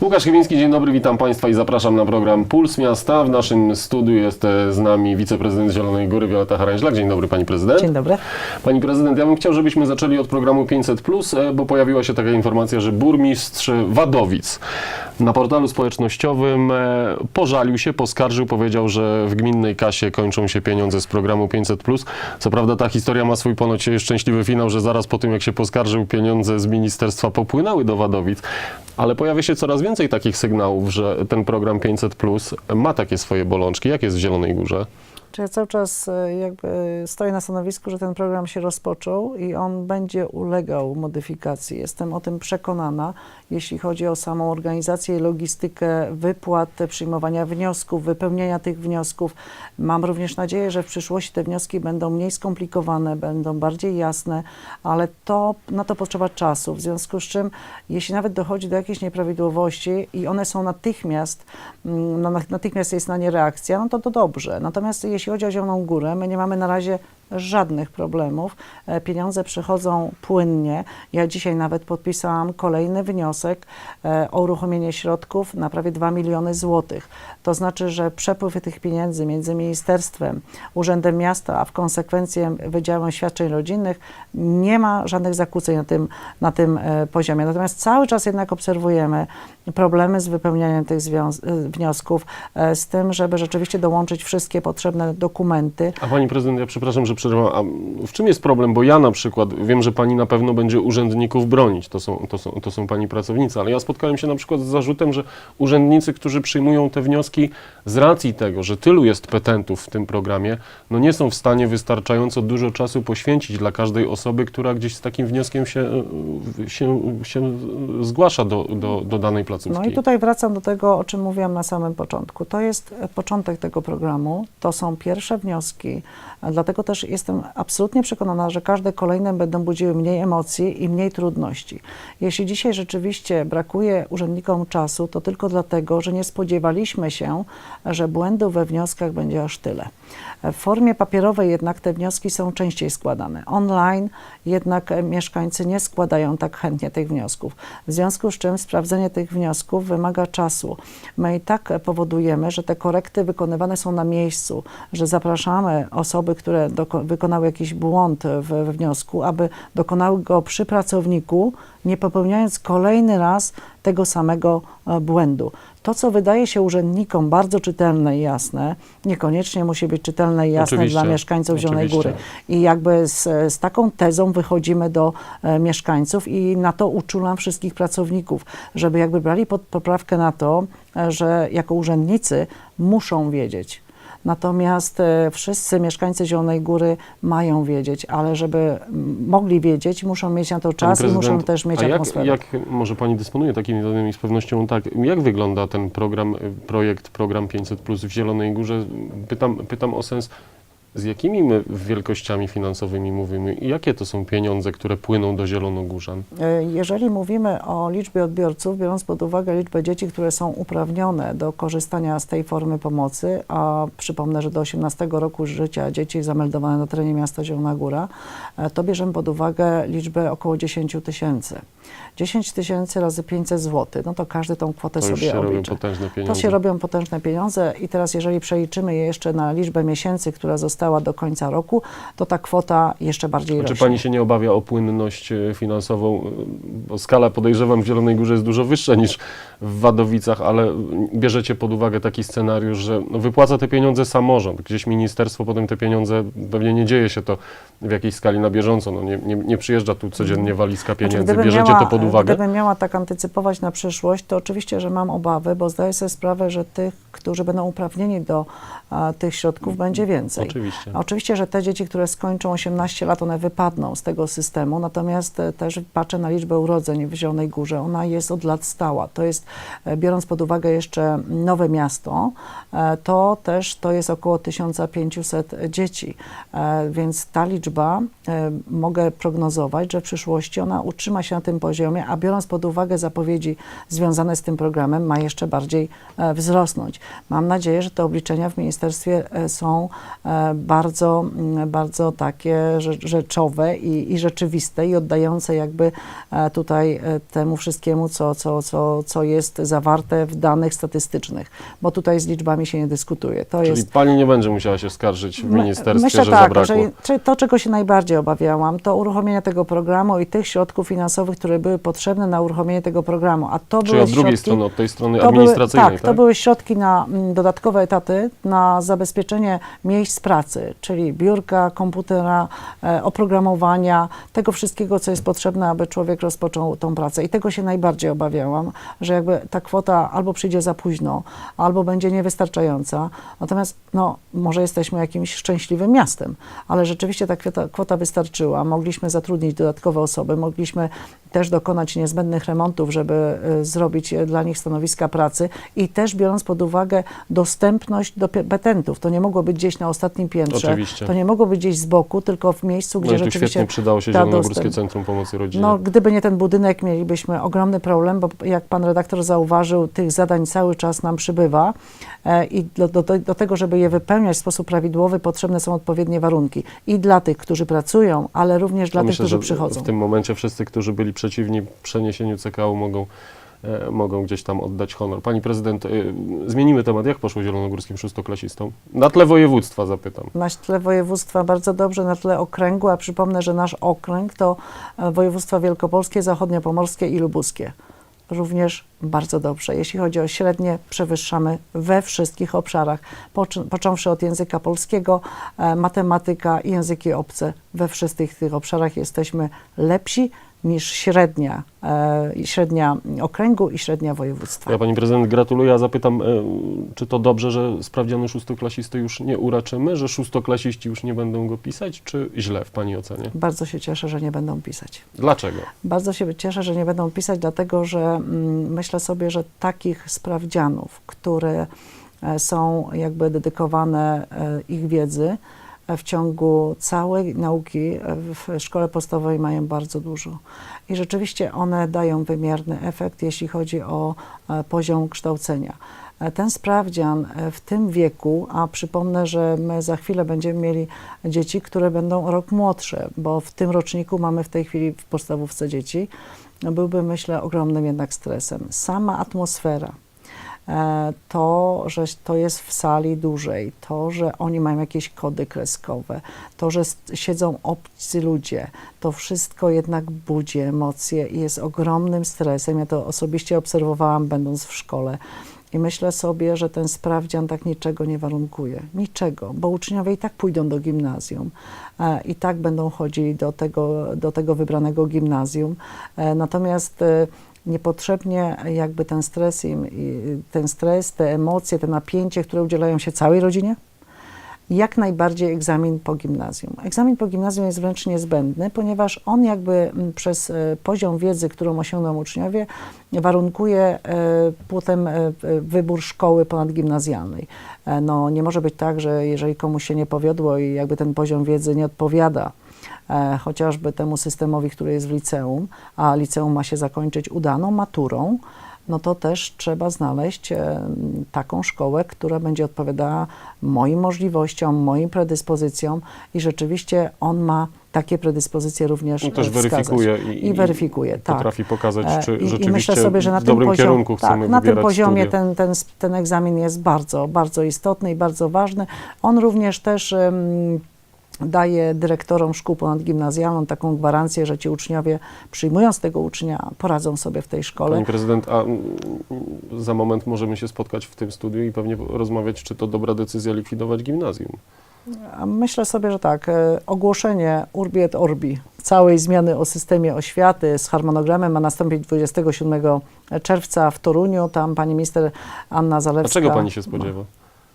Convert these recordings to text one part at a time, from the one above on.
Łukasz Chybiński, dzień dobry, witam Państwa i zapraszam na program Puls Miasta. W naszym studiu jest e, z nami wiceprezydent Zielonej Góry Wioleta Haranźlak. Dzień dobry Pani Prezydent. Dzień dobry. Pani Prezydent, ja bym chciał, żebyśmy zaczęli od programu 500+, e, bo pojawiła się taka informacja, że burmistrz Wadowic na portalu społecznościowym e, pożalił się, poskarżył, powiedział, że w gminnej kasie kończą się pieniądze z programu 500+. Co prawda ta historia ma swój ponoć szczęśliwy finał, że zaraz po tym, jak się poskarżył, pieniądze z ministerstwa popłynęły do Wadowic. Ale pojawia się coraz więcej takich sygnałów, że ten program 500 ma takie swoje bolączki. Jak jest w Zielonej Górze? Czy ja cały czas e, jakby stoję na stanowisku, że ten program się rozpoczął i on będzie ulegał modyfikacji. Jestem o tym przekonana, jeśli chodzi o samą organizację i logistykę wypłat, przyjmowania wniosków, wypełniania tych wniosków. Mam również nadzieję, że w przyszłości te wnioski będą mniej skomplikowane, będą bardziej jasne, ale to, na to potrzeba czasu. W związku z czym, jeśli nawet dochodzi do jakichś nieprawidłowości i one są natychmiast, mm, no, natychmiast jest na nie reakcja, no to to dobrze. Natomiast jeśli chodzi o Zieloną Górę, my nie mamy na razie żadnych problemów. E, Pieniądze przychodzą płynnie. Ja dzisiaj nawet podpisałam kolejny wniosek e, o uruchomienie środków na prawie 2 miliony złotych. To znaczy, że przepływ tych pieniędzy między ministerstwem, Urzędem Miasta, a w konsekwencji Wydziałem Świadczeń Rodzinnych nie ma żadnych zakłóceń na tym, na tym e, poziomie. Natomiast cały czas jednak obserwujemy problemy z wypełnianiem tych e, wniosków, e, z tym, żeby rzeczywiście dołączyć wszystkie potrzebne dokumenty. A Pani Prezydent, ja przepraszam, że przerwam, a w czym jest problem? Bo ja na przykład wiem, że Pani na pewno będzie urzędników bronić, to są, to są, to są Pani pracownicy, ale ja spotkałem się na przykład z zarzutem, że urzędnicy, którzy przyjmują te wnioski z racji tego, że tylu jest petentów w tym programie, no nie są w stanie wystarczająco dużo czasu poświęcić dla każdej osoby, która gdzieś z takim wnioskiem się, e, się, się zgłasza do, do, do danej placówki. No i tutaj wracam do tego, o czym mówiłam na samym początku. To jest początek tego programu, to są pierwsze wnioski, dlatego też jestem absolutnie przekonana, że każde kolejne będą budziły mniej emocji i mniej trudności. Jeśli dzisiaj rzeczywiście brakuje urzędnikom czasu, to tylko dlatego, że nie spodziewaliśmy się, że błędów we wnioskach będzie aż tyle. W formie papierowej jednak te wnioski są częściej składane. Online jednak mieszkańcy nie składają tak chętnie tych wniosków. W związku z czym sprawdzenie tych wniosków wymaga czasu. My i tak powodujemy, że te korekty wykonywane są na miejscu, że zapraszamy osoby, które wykonały jakiś błąd w, we wniosku, aby dokonały go przy pracowniku, nie popełniając kolejny raz tego samego e, błędu. To, co wydaje się urzędnikom bardzo czytelne i jasne, niekoniecznie musi być czytelne i jasne Oczywiście, dla mieszkańców Zielonej oczywiście. Góry. I jakby z, z taką tezą wychodzimy do e, mieszkańców i na to uczulam wszystkich pracowników, żeby jakby brali pod poprawkę na to, e, że jako urzędnicy muszą wiedzieć. Natomiast e, wszyscy mieszkańcy Zielonej Góry mają wiedzieć, ale żeby mm, mogli wiedzieć, muszą mieć na to czas i muszą też mieć a jak, atmosferę. jak, może Pani dysponuje takimi danymi z pewnością tak, jak wygląda ten program, y, projekt, program 500 plus w Zielonej Górze? Pytam, pytam o sens, z jakimi my wielkościami finansowymi mówimy i jakie to są pieniądze, które płyną do Zielonogórzan? E, Jeżeli mówimy o liczbie odbiorców, biorąc pod uwagę liczbę dzieci, które są uprawnione do korzystania z tej formy pomocy, a przypomnę, że do 18 roku życia dzieci zameldowane na terenie miasta Zielona Góra, e, to bierzemy pod uwagę liczbę około 10 tysięcy. 10 tysięcy razy 500 zł, no to każdy tą kwotę To sobie się robią potężne pieniądze. To się robią potężne pieniądze i teraz jeżeli przeliczymy je jeszcze na liczbę miesięcy, która została do końca roku, to ta kwota jeszcze bardziej Czy rośnie. Pani się nie obawia o płynność e, finansową? E, Bo skala podejrzewam w Zielonej Górze jest dużo wyższa niż w Wadowicach, ale bierzecie pod uwagę taki scenariusz, że no wypłaca te pieniądze samorząd, gdzieś ministerstwo potem te pieniądze, pewnie nie dzieje się to w jakiejś skali na bieżąco, no nie, nie, nie przyjeżdża tu codziennie walizka Znaczy, pieniędzy. gdybym Bierzecie miała, to pod uwagę? Gdybym miała tak antycypować na przyszłość, to oczywiście, że mam obawy, bo zdaję sobie sprawę, że tych, którzy będą uprawnieni do a, tych środków, będzie więcej. Oczywiście. Oczywiście, że te dzieci, które skończą 18 lat, one wypadną z tego systemu, natomiast e, też patrzę na liczbę urodzeń w Zielonej Górze. Ona jest od lat stała. To jest, e, biorąc pod uwagę jeszcze nowe miasto, e, to też to jest około 1500 dzieci, więc ta liczba mogę prognozować, że w przyszłości ona utrzyma się na tym poziomie, a biorąc pod uwagę zapowiedzi związane z tym programem, ma jeszcze bardziej wzrosnąć. Mam nadzieję, że te obliczenia w ministerstwie są bardzo, mm, bardzo takie rze- rzeczowe i, i rzeczywiste i oddające jakby e, tutaj e, temu wszystkiemu, co, co, co, co jest zawarte w danych statystycznych, bo tutaj z liczbami się nie dyskutuje. To Czyli jest pani nie będzie musiała się skarżyć w ministerstwie, Myślę że tak, zabrakło. że to, czego się najbardziej obawiałam, to uruchomienie tego programu i tych środków finansowych, które były potrzebne na uruchomienie tego programu. A to Czyli były od drugiej środki, strony, od tej strony to były, administracyjnej, tak, to były środki na mm, dodatkowe etaty, na zabezpieczenie miejsc pracy, czyli biurka, komputera, e, oprogramowania, tego wszystkiego, co jest potrzebne, aby człowiek rozpoczął tą pracę. I tego się najbardziej obawiałam, że jakby ta kwota albo przyjdzie za późno, albo będzie niewystarczająca. Natomiast, no, może jesteśmy jakimś szczęśliwym miastem, ale rzeczywiście ta kwota, kwota wystarczyła. Mogliśmy zatrudnić dodatkowe osoby, mogliśmy też dokonać niezbędnych remontów, żeby y, zrobić y, dla nich stanowiska pracy i też biorąc pod uwagę dostępność do pe- petentów. To nie mogło być gdzieś na ostatnim piętrze, Oczywiście. to nie mogło być gdzieś z boku, tylko w miejscu, No gdzie i tu rzeczywiście świetnie przydało się Zielonogórskie. Centrum Pomocy Rodzinie. no, gdyby nie ten budynek, mielibyśmy ogromny problem, bo jak pan redaktor zauważył, tych zadań cały czas nam przybywa e, i do, do, do tego, żeby je wypełniać w sposób prawidłowy, potrzebne są odpowiednie warunki. I dla tych, którzy pracują, ale również dla tych, którzy przychodzą. w tym momencie wszyscy, którzy byli przeciwni przeniesieniu CKU mogą, mogą gdzieś tam oddać honor. Pani prezydent, e, zmienimy temat. Jak poszło zielonogórskim szóstoklasistom? Na tle województwa zapytam. Na tle województwa bardzo dobrze, na tle okręgu, a przypomnę, że nasz okręg to e, województwa wielkopolskie, zachodniopomorskie i lubuskie. Również bardzo dobrze. Jeśli chodzi o średnie, przewyższamy we wszystkich obszarach, począwszy od języka polskiego, e, matematyka i języki obce. We wszystkich tych obszarach jesteśmy lepsi niż średnia, e, średnia okręgu i średnia województwa. Ja pani prezydent gratuluję, a zapytam, e, czy to dobrze, że sprawdzianu szóstoklasisty już nie uraczymy, że szóstoklasiści już nie będą go pisać, czy źle w pani ocenie? Bardzo się cieszę, że nie będą pisać. Dlaczego? Bardzo się cieszę, że nie będą pisać, dlatego że mm, myślę sobie, że takich sprawdzianów, które e, są jakby dedykowane ich wiedzy, w ciągu całej nauki w szkole podstawowej mają bardzo dużo. I rzeczywiście one dają wymierny efekt, jeśli chodzi o e, poziom kształcenia. E, Ten sprawdzian e, w tym wieku, a przypomnę, że my za chwilę będziemy mieli dzieci, które będą rok młodsze, bo w tym roczniku mamy w tej chwili w podstawówce dzieci, byłby myślę ogromnym jednak stresem. Sama atmosfera, to, że to jest w sali dłużej, to, że oni mają jakieś kody kreskowe, to, że siedzą obcy ludzie, to wszystko jednak budzi emocje i jest ogromnym stresem. Ja to osobiście obserwowałam, będąc w szkole. I myślę sobie, że ten sprawdzian tak niczego nie warunkuje. Niczego, bo uczniowie i tak pójdą do gimnazjum, e, i tak będą chodzili do tego, do tego wybranego gimnazjum. E, natomiast e, niepotrzebnie jakby ten stres, im, i ten stres, te emocje, te napięcie, które udzielają się całej rodzinie, jak najbardziej egzamin po gimnazjum. Egzamin po gimnazjum jest wręcz niezbędny, ponieważ on jakby mm, przez e, poziom wiedzy, którą osiągną uczniowie, warunkuje e, potem e, wybór szkoły ponadgimnazjalnej. No, nie może być tak, że jeżeli komuś się nie powiodło i jakby ten poziom wiedzy nie odpowiada e, chociażby temu systemowi, który jest w liceum, a liceum ma się zakończyć udaną maturą, no to też trzeba znaleźć e, taką szkołę, która będzie odpowiadała moim możliwościom, moim predyspozycjom i rzeczywiście on ma takie predyspozycje również No, też wskazać. weryfikuje i, I weryfikuje, tak. potrafi pokazać, E, czy I, I rzeczywiście myślę sobie, że na w tym dobrym poziomie, kierunku tak, chcemy na tym poziomie ten, ten, ten egzamin jest bardzo, bardzo istotny i bardzo ważny. On również też em, daje dyrektorom szkół ponadgimnazjalnych taką gwarancję, że ci uczniowie przyjmując tego ucznia poradzą sobie w tej szkole. Pani prezydent, a mm, za moment możemy się spotkać w tym studiu i pewnie rozmawiać, czy to dobra decyzja likwidować gimnazjum. A Myślę sobie, że tak. e, Ogłoszenie Urbi et Orbi całej zmiany o systemie oświaty z harmonogramem ma nastąpić 27 czerwca w Toruniu. Tam pani minister Anna A Zalewska. czego pani się spodziewa?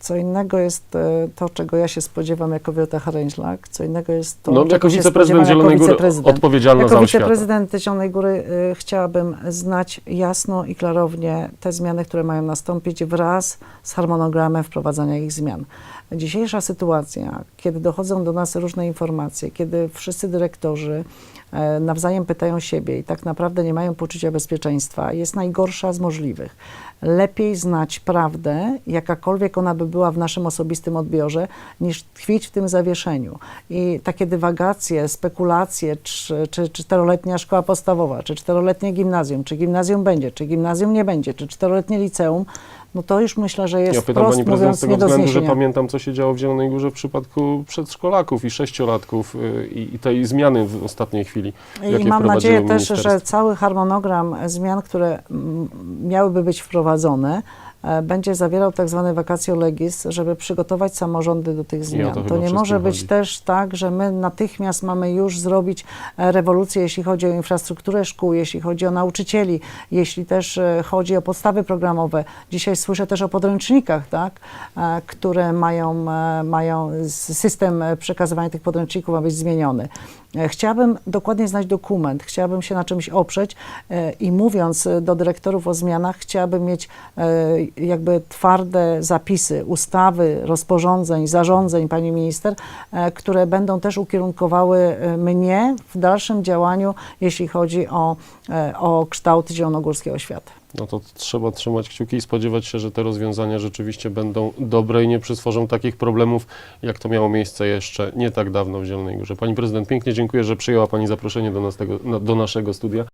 Co innego jest e, to, czego ja się spodziewam jako Wiota Haręźlak, co innego jest to, No, czego jako się wiceprezydent spodziewam Zielonej jako Góry odpowiedzialna za Jako wiceprezydent Zielonej Góry y, chciałabym znać jasno i klarownie te zmiany, które mają nastąpić wraz z harmonogramem wprowadzania ich zmian. Dzisiejsza sytuacja, kiedy dochodzą do nas różne informacje, kiedy wszyscy dyrektorzy e, nawzajem pytają siebie i tak naprawdę nie mają poczucia bezpieczeństwa, jest najgorsza z możliwych. Lepiej znać prawdę, jakakolwiek ona by była w naszym osobistym odbiorze, niż tkwić w tym zawieszeniu. I takie dywagacje, spekulacje, czy, czy czteroletnia szkoła podstawowa, czy czteroletnie gimnazjum, czy gimnazjum będzie, czy gimnazjum nie będzie, czy czteroletnie liceum, no to już myślę, że jest Ja pytam wprost pani prezydent z tego względu, że pamiętam, co się działo w Zielonej Górze w przypadku przedszkolaków i sześciolatków y, i, i tej zmiany w ostatniej chwili. I mam nadzieję też, że cały harmonogram zmian, które mm, miałyby być wprowadzone, będzie zawierał tak zwane vacatio legis, żeby przygotować samorządy do tych zmian. to To, nie może być chodzi. też tak, że my natychmiast mamy już zrobić e, rewolucję, jeśli chodzi o infrastrukturę szkół, jeśli chodzi o nauczycieli, jeśli też e, chodzi o podstawy programowe. Dzisiaj słyszę też o podręcznikach, tak, e, które mają, e, mają system e, przekazywania tych podręczników ma być zmieniony. E, Chciałabym dokładnie znać dokument, chciałabym się na czymś oprzeć e, i mówiąc e, do dyrektorów o zmianach, chciałabym mieć jakby twarde zapisy, ustawy, rozporządzeń, zarządzeń pani minister, które będą też ukierunkowały mnie w dalszym działaniu, jeśli chodzi o, o kształt zielonogórskiej oświaty. No to trzeba trzymać kciuki i spodziewać się, że te rozwiązania rzeczywiście będą dobre i nie przytworzą takich problemów, jak to miało miejsce jeszcze nie tak dawno w Zielonej Górze. Pani prezydent, pięknie dziękuję, że przyjęła Pani zaproszenie do, nas tego, do naszego studia.